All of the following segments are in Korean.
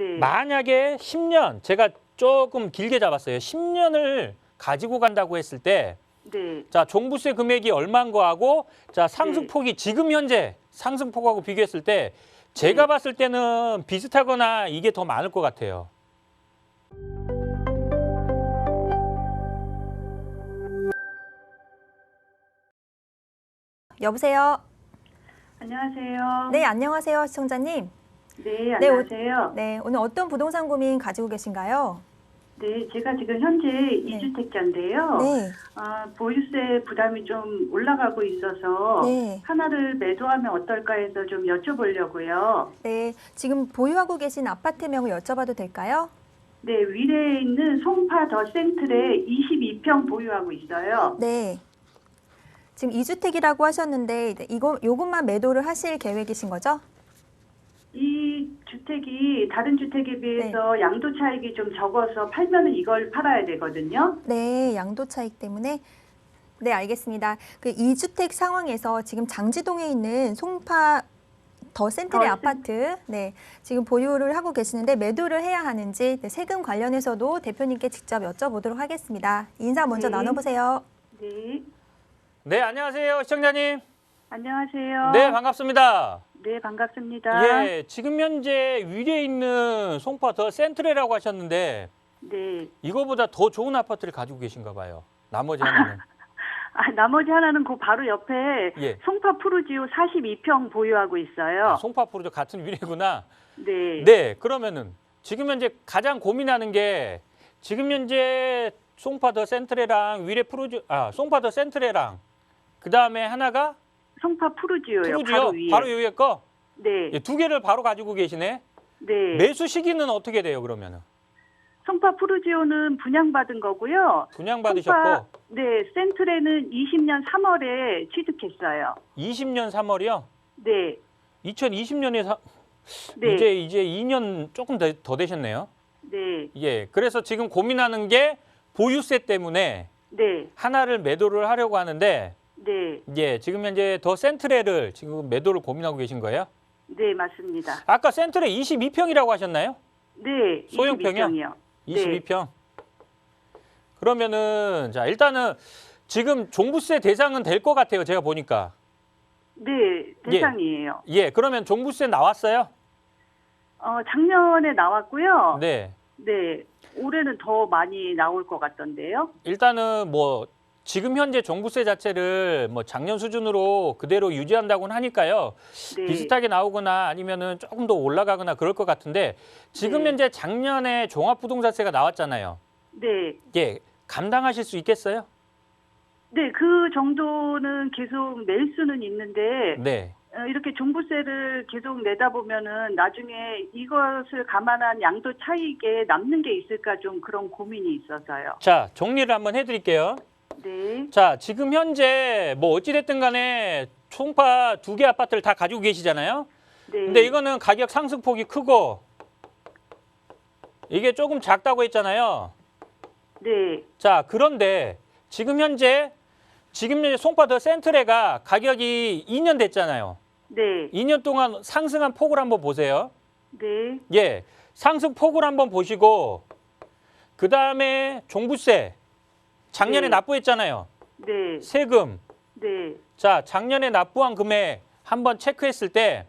네. 만약에 10년 제가 조금 길게 잡았어요. 10년을 가지고 간다고 했을 때 네. 자, 종부세 금액이 얼마인 거하고 자, 상승폭이 지금 현재 상승폭하고 비교했을 때 제가 네. 봤을 때는 비슷하거나 이게 더 많을 것 같아요. 여보세요. 안녕하세요. 네, 안녕하세요, 시청자님. 네, 네, 오- 안녕하세요. 네, 오늘 어떤 부동산 고민 가지고 계신가요? 네, 제가 지금 현재 이주택자인데요. 네, 아, 보유세 부담이 좀 올라가고 있어서 네. 하나를 매도하면 어떨까 해서 좀 여쭤보려고요. 네. 지금 보유하고 계신 아파트명을 여쭤봐도 될까요? 네, 위례에 있는 송파 더 센트레 22평 보유하고 있어요. 네. 지금 이주택이라고 하셨는데 이거 요것만 매도를 하실 계획이신 거죠? 이 주택이 다른 주택에 네. 비해서 양도 차익이 좀 적어서 팔면은 이걸 팔아야 되거든요. 네, 양도 차익 때문에 네, 알겠습니다. 그 이주택 상황에서 지금 장지동에 있는 송파 더 센트레 더 아파트, 네, 지금 보유를 하고 계시는데 매도를 해야 하는지 네, 세금 관련해서도 대표님께 직접 여쭤보도록 하겠습니다. 인사 먼저 네. 나눠보세요. 네, 네, 안녕하세요, 시청자님. 안녕하세요. 네, 반갑습니다. 네, 반갑습니다. 예, 지금 현재 위례에 있는 송파 더 센트레라고 하셨는데 네. 이거보다 더 좋은 아파트를 가지고 계신가 봐요. 나머지 하나는. 아, 나머지 하나는 그 바로 옆에 예. 송파 푸르지오 42평 보유하고 있어요. 아, 송파 프로도 같은 위례구나. 네. 네, 그러면은 지금 현재 가장 고민하는 게 지금 현재 송파 더 센트레랑 위례 프로즈 아 송파 더 센트레랑 그 다음에 하나가 송파 푸르지오요. 프로즈요 바로 위에. 바로 위에 거. 네. 예, 두 개를 바로 가지고 계시네. 네. 매수 시기는 어떻게 돼요 그러면은? 송파 푸르지오는 분양받은 거고요. 분양 송파- 받으셨고 네, 센트레는 20년 3월에 취득했어요. 20년 3월이요. 네. 2020년에 사, 네. 이제 이제 2년 조금 더, 더 되셨네요. 네. 예, 그래서 지금 고민하는 게 보유세 때문에 네. 하나를 매도를 하려고 하는데 네. 예, 지금 현재 더 센트레를 지금 매도를 고민하고 계신 거예요? 네, 맞습니다. 아까 센트레 22평이라고 하셨나요? 네. 소형평이요? 22평이요. 22평. 그러면은 자, 일단은 지금 종부세 대상은 될 것 같아요. 제가 보니까. 네, 대상이에요. 예, 그러면 종부세 나왔어요? 어, 작년에 나왔고요. 네. 네. 올해는 더 많이 나올 것 같던데요. 일단은 뭐 지금 현재 종부세 자체를 뭐 작년 수준으로 그대로 유지한다고는 하니까요. 네. 비슷하게 나오거나 아니면은 조금 더 올라가거나 그럴 것 같은데 지금 네. 현재 작년에 종합부동산세가 나왔잖아요. 네. 예, 감당하실 수 있겠어요? 네, 그 정도는 계속 낼 수는 있는데 네. 어, 이렇게 종부세를 계속 내다 보면은 나중에 이것을 감안한 양도 차익에 남는 게 있을까 좀 그런 고민이 있어서요. 자, 정리를 한번 해드릴게요. 네, 자, 지금 현재 뭐 어찌됐든 간에 총파 두 개 아파트를 다 가지고 계시잖아요. 네, 근데 이거는 가격 상승폭이 크고 이게 조금 작다고 했잖아요. 네, 자, 그런데 지금 현재 지금 현재 송파 더 센트레가 가격이 2년 됐잖아요. 네, 2년 동안 상승한 폭을 한번 보세요. 네, 예, 상승 폭을 한번 보시고 그 다음에 종부세 작년에 네. 납부했잖아요. 네, 세금 네, 자 작년에 납부한 금액 한번 체크했을 때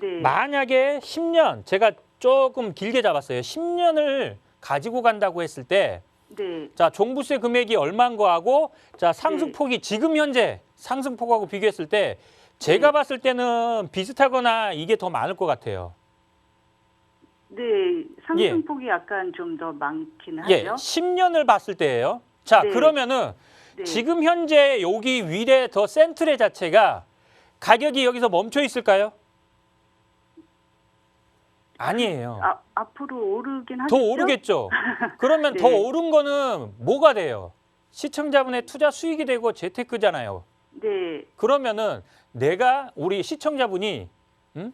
네, 만약에 10년 제가 조금 길게 잡았어요. 10년을 가지고 간다고 했을 때 네, 자 종부세 금액이 얼마인 거하고 자 상승폭이 지금 현재 상승폭하고 비교했을 때 제가 네. 봤을 때는 비슷하거나 이게 더 많을 것 같아요. 네, 상승폭이 약간 좀 더 많긴 예, 하죠. 10년을 봤을 때예요. 자, 네. 그러면은 네, 지금 현재 여기 위례 더 센트레 자체가 가격이 여기서 멈춰 있을까요? 아니에요. 아, 앞으로 오르긴 더 하겠죠? 오르겠죠. 그러면 네. 더 오른 거는 뭐가 돼요? 시청자분의 투자 수익이 되고 재테크잖아요. 네, 그러면은 내가 우리 시청자분이 음?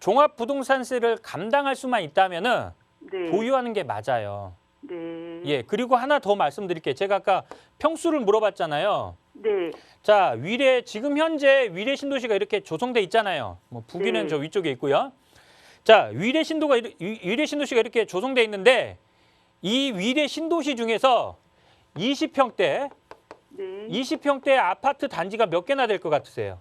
종합 부동산세를 감당할 수만 있다면은 네, 보유하는 게 맞아요. 네, 예, 그리고 하나 더 말씀드릴게요. 제가 아까 평수를 물어봤잖아요. 네, 자, 위례 지금 현재 위례 신도시가 이렇게 조성돼 있잖아요. 뭐 북위는 네. 저 위쪽에 있고요. 자, 위례 신도가 위- 위례 신도시가 이렇게 조성돼 있는데 이 위례 신도시 중에서 20평대 네. 20평대 아파트 단지가 몇 개나 될 것 같으세요?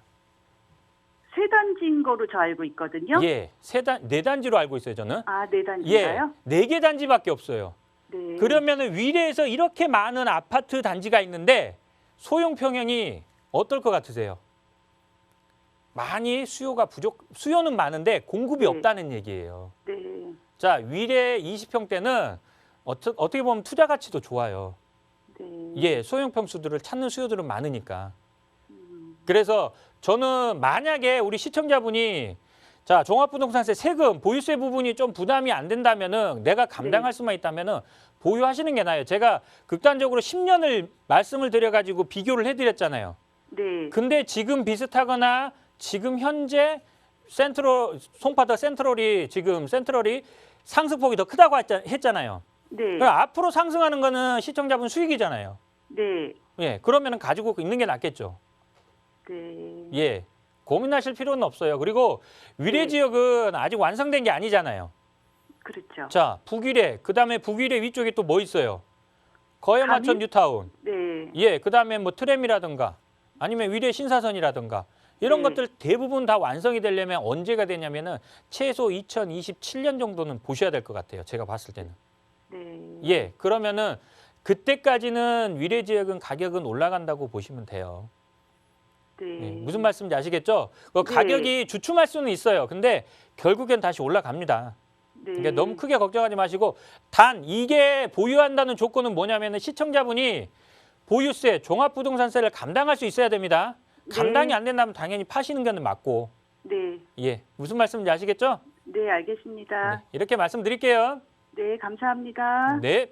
세 단지인 거로 저 알고 있거든요. 예, 세 단 네 단지로 알고 있어요, 저는. 아, 네 예, 단지인가요? 네 개 단지밖에 없어요. 네. 그러면은 위례에서 이렇게 많은 아파트 단지가 있는데 소형 평형이 어떨 것 같으세요? 많이 수요가 부족, 수요는 많은데 공급이 네. 없다는 얘기예요. 네. 자, 위례 20평대는 어떠, 어떻게 보면 투자 가치도 좋아요. 네. 예, 소형 평수들을 찾는 수요들은 많으니까. 음, 그래서 저는 만약에 우리 시청자분이 자 종합부동산세 세금 보유세 부분이 좀 부담이 안 된다면은 내가 감당할 수만 있다면은 보유하시는 게 나아요. 제가 극단적으로 10년을 말씀을 드려 가지고 비교를 해 드렸잖아요. 네. 근데 지금 비슷하거나 지금 현재 센트럴 송파더 센트럴이 지금 센트럴이 상승폭이 더 크다고 했잖아요. 네. 그럼 앞으로 상승하는 거는 시청자분 수익이잖아요. 네. 예, 그러면은 가지고 있는 게 낫겠죠. 네. 예. 고민하실 필요는 없어요. 그리고 위례 네. 지역은 아직 완성된 게 아니잖아요. 그렇죠. 자, 북위례, 그다음에 북위례 위쪽에 또 뭐 있어요? 거여마천? 뉴타운. 네. 예, 그다음에 뭐 트램이라든가 아니면 위례 신사선이라든가 이런 네. 것들 대부분 다 완성이 되려면 언제가 되냐면은 최소 2027년 정도는 보셔야 될 것 같아요. 제가 봤을 때는. 네. 예, 그러면은 그때까지는 위례 지역은 가격은 올라간다고 보시면 돼요. 네. 예, 무슨 말씀인지 아시겠죠? 그 네. 가격이 주춤할 수는 있어요. 근데 결국엔 다시 올라갑니다. 네. 그러니까 너무 크게 걱정하지 마시고 단 이게 보유한다는 조건은 뭐냐면 은 시청자분이 보유세, 종합부동산세를 감당할 수 있어야 됩니다. 감당이 네. 안 된다면 당연히 파시는 게 맞고. 네. 예, 무슨 말씀인지 아시겠죠? 네, 알겠습니다. 네, 이렇게 말씀드릴게요. 네, 감사합니다. 네.